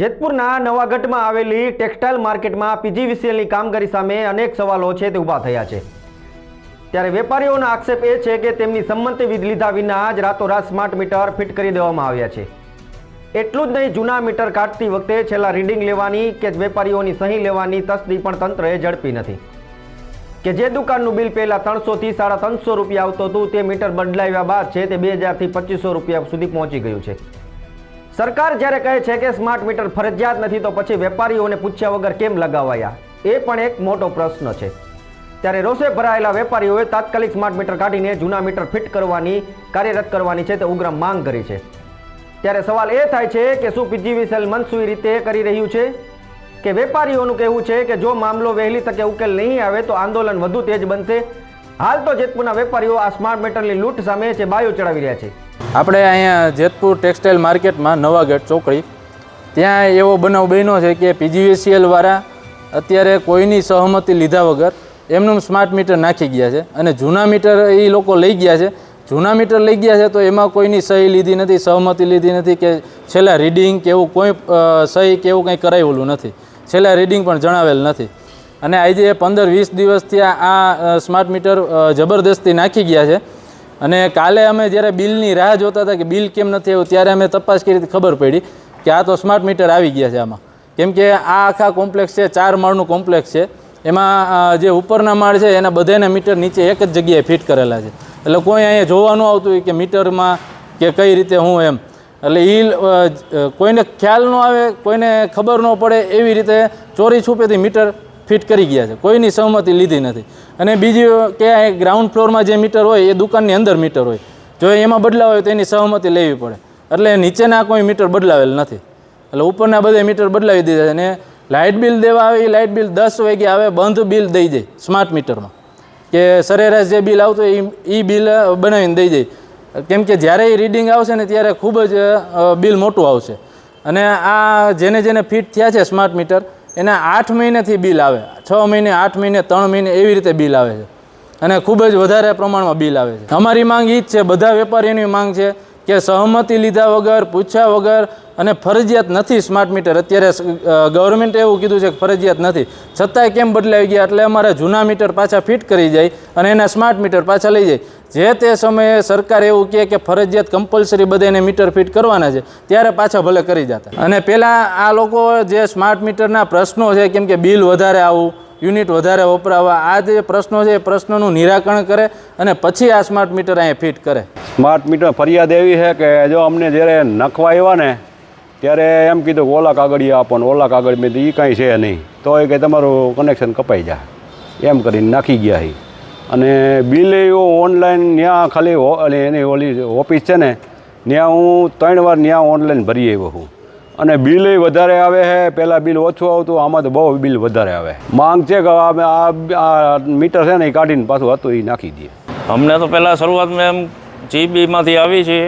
જેતપુરના નવાગઢમાં આવેલી ટેક્સટાઇલ માર્કેટમાં પીજીવીસીએલની કામગીરી સામે અનેક સવાલો છે તે ઊભા થયા છે. ત્યારે વેપારીઓનો આક્ષેપ એ છે કે તેમની સંમતિ લીધા વિના જ રાતોરાત સ્માર્ટ મીટર ફિટ કરી દેવામાં આવ્યા છે. એટલું જ નહીં, જૂના મીટર કાઢતી વખતે છેલ્લા રીડિંગ લેવાની કે વેપારીઓની સહી લેવાની તસ્દી પણ તંત્રએ ઝડપી નથી. કે જે દુકાનનું બિલ પહેલાં ત્રણસોથી સાડા ત્રણસો રૂપિયા આવતું હતું, તે મીટર બદલાવ્યા બાદ છે તે બે હજારથી પચીસો રૂપિયા સુધી પહોંચી ગયું છે. સરકાર જ્યારે કહે છે કે સ્માર્ટ મીટર ફરજિયાત નથી, તો પછી વેપારીઓને પૂછ્યા વગર કેમ લગાવાયા? એ પણ એક મોટો પ્રશ્ન છે. ત્યારે રોષે ભરાયેલા વેપારીઓએ તાત્કાલિક સ્માર્ટ મીટર કાઢીને જૂના મીટર ફિટ કરવાની, કાર્યરત કરવાની છે તે ઉગ્ર માંગ કરી છે. ત્યારે સવાલ એ થાય છે કે શું પીજીવીસીએલ મનસુઈ રીતે કરી રહ્યું છે? કે વેપારીઓનું કહેવું છે કે જો મામલો વહેલી તકે ઉકેલ નહીં આવે, તો આંદોલન વધુ તેજ બનશે? હાલ તો જેતપુરના વેપારીઓ આ સ્માર્ટ મીટરની લૂંટ સામે છે, બાયો ચડાવી રહ્યા છે. આપણે અહીંયા જેતપુર ટેક્સટાઇલ માર્કેટમાં નવાગઢ ચોકડી. ત્યાં એવો બનાવ બન્યો છે કે પીજીવીસીએલ વાળા અત્યારે કોઈની સહમતિ લીધા વગર એમનું સ્માર્ટ મીટર નાખી ગયા છે અને જૂના મીટર એ લોકો લઈ ગયા છે. જૂના મીટર લઈ ગયા છે તો એમાં કોઈની સહી લીધી નથી, સહમતિ લીધી નથી કે છેલ્લા રીડિંગ કે એવું કોઈ સહી કે એવું કંઈ કરાવેલું નથી. છેલ્લા રીડિંગ પણ જણાવેલ નથી. અને આજે પંદર વીસ દિવસથી આ સ્માર્ટ મીટર જબરદસ્તી નાખી ગયા છે. અને કાલે અમે જ્યારે બિલની રાહ જોતા હતા કે બિલ કેમ નથી આવ્યું, ત્યારે અમે તપાસ કરી ખબર પડી કે આ તો સ્માર્ટ મીટર આવી ગયા છે આમાં. કેમ કે આ આખા કોમ્પ્લેક્સ છે, ચાર માળનું કોમ્પ્લેક્સ છે. એમાં જે ઉપરના માળ છે, એના બધાના મીટર નીચે એક જ જગ્યાએ ફિટ કરેલા છે. એટલે કોઈ અહીંયા જોવાનું આવતું હોય કે મીટરમાં કે કઈ રીતે હું એમ. એટલે એ કોઈને ખ્યાલ ન આવે, કોઈને ખબર ન પડે એવી રીતે ચોરી છુપેથી મીટર ફિટ કરી ગયા છે. કોઈની સહમતિ લીધી નથી. અને બીજી કે ગ્રાઉન્ડ ફ્લોરમાં જે મીટર હોય, એ દુકાનની અંદર મીટર હોય. જો એમાં બદલાવ હોય તો એની સહમતિ લેવી પડે. એટલે નીચેના કોઈ મીટર બદલાવેલ નથી. એટલે ઉપરના બધે મીટર બદલાવી દીધા છે. અને લાઇટ બિલ દેવા આવે, એ લાઇટ બિલ દસ વાગે આવે, બંધ બિલ દઈ જાય સ્માર્ટ મીટરમાં કે સરેરાશ જે બિલ આવતું હોય એ બિલ બનાવીને દઈ જાય કેમ કે જ્યારે એ રીડિંગ આવશે ને ત્યારે ખૂબ જ બિલ મોટું આવશે. અને આ જેને જેને ફિટ થયા છે સ્માર્ટ મીટર એના આઠ મહિનેથી બિલ આવે. છ મહિને, આઠ મહિને, ત્રણ મહિને એવી રીતે બિલ આવે છે. અને ખૂબ જ વધારે પ્રમાણમાં બિલ આવે છે. અમારી માંગ એ જ છે, બધા વેપારીઓની માંગ છે કે સહમતિ લીધા વગર, પૂછ્યા વગર અને ફરજિયાત નથી સ્માર્ટ મીટર. અત્યારે ગવર્મેન્ટે એવું કીધું છે કે ફરજિયાત નથી. છતાંય કેમ બદલાઈ ગયા? એટલે અમારે જૂના મીટર પાછા ફિટ કરી જાય અને એના સ્માર્ટ મીટર પાછા લઈ જાય. જે તે સમયે સરકાર એવું કહે કે ફરજિયાત કમ્પલસરી બધાને મીટર ફિટ કરવાના છે, ત્યારે પાછા ભલે કરી જતા. અને પહેલાં આ લોકો જે સ્માર્ટ મીટરના પ્રશ્નો છે, કેમ કે બિલ વધારે આવું યુનિટ વધારે વપરાવા, આ જે પ્રશ્નો છે, એ પ્રશ્નોનું નિરાકરણ કરે અને પછી આ સ્માર્ટ મીટર અહીંયા ફિટ કરે. સ્માર્ટ મીટર ફરિયાદ એવી છે કે જો અમને જ્યારે નખવા આવ્યા ને, ત્યારે એમ કીધું કે ઓલા કાગળિયા આપો ને ઓલા કાગળ મેં એ કાંઈ છે નહીં. તો એ કે તમારું કનેક્શન કપાઈ જાય. એમ કરીને નાખી ગયા છે. અને બિલ એવું ઓનલાઈન ત્યાં ખાલી એની ઓલી ઓફિસ છે ને ત્યાં હું ત્રણ વાર ત્યાં ઓનલાઈન ભરી આવ્યો છું. અને બિલ વધારે આવે છે પહેલાં બિલ ઓછું આવતું, આમાં તો બહુ બિલ વધારે આવે. માંગ છે કે અમે આ મીટર છે ને એ કાઢીને પાછું હતું એ નાખી દઈએ. અમને તો પહેલાં શરૂઆતમાં એમ જીબીમાંથી આવી છે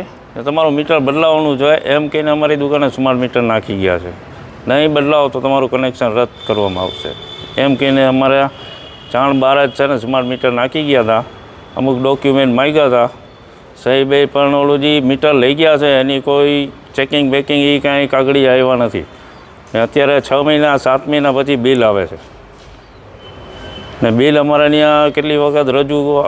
તમારું મીટર બદલાવવાનું જોઈએ એમ કહીને અમારી દુકાને સ્માર્ટ મીટર નાખી ગયા છે. નહીં બદલાવો તો તમારું કનેક્શન રદ કરવામાં આવશે. એમ કહીને અમારે જાણ બહાર જ છે ને સ્માર્ટ મીટર નાખી ગયા હતા અમુક ડોક્યુમેન્ટ માગ્યા હતા સાહેબે પણ ઓલું જે મીટર લઈ ગયા છે, એની કોઈ ચેકિંગ બેકિંગ એ કાંઈ કાગળી આવ્યા નથી. ને અત્યારે છ મહિના, સાત મહિના પછી બિલ આવે છે. ને બિલ અમારે ત્યાં કેટલી વખત રજૂ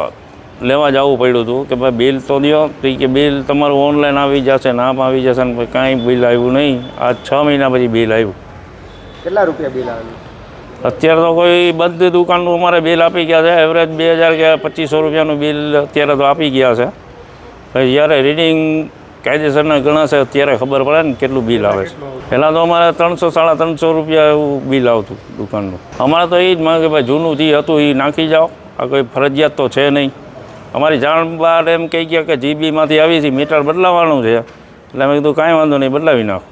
લેવા જવું પડ્યું હતું કે ભાઈ બિલ તો દો તો કે બિલ તમારું ઓનલાઈન આવી જશે નામ આવી જશે ને કાંઈ બિલ આવ્યું નહીં. આ છ મહિના પછી બિલ આવ્યું. કેટલા રૂપિયા બિલ આવેલું? અત્યારે તો કોઈ બધી દુકાનનું અમારે બિલ આપી ગયા છે. એવરેજ બે હજાર કે પચીસો રૂપિયાનું બિલ અત્યારે તો આપી ગયા છે. જ્યારે રીડિંગ કાયદેસરના ગણાશે ત્યારે ખબર પડે ને કેટલું બિલ આવે છે. પહેલાં તો અમારે ત્રણસો, સાડા ત્રણસો રૂપિયા એવું બિલ આવતું દુકાનનું. અમારે તો એ જ માંગે ભાઈ જૂનું જે હતું એ નાખી જાઓ. આ કોઈ ફરજિયાત તો છે નહીં. અમારી જાણ બહાર એમ કહી ગયા કે જીબીમાંથી આવી છે મીટર બદલાવાનું છે. એટલે મેં કીધું કાંઈ વાંધો નહીં, બદલાવી નાખો.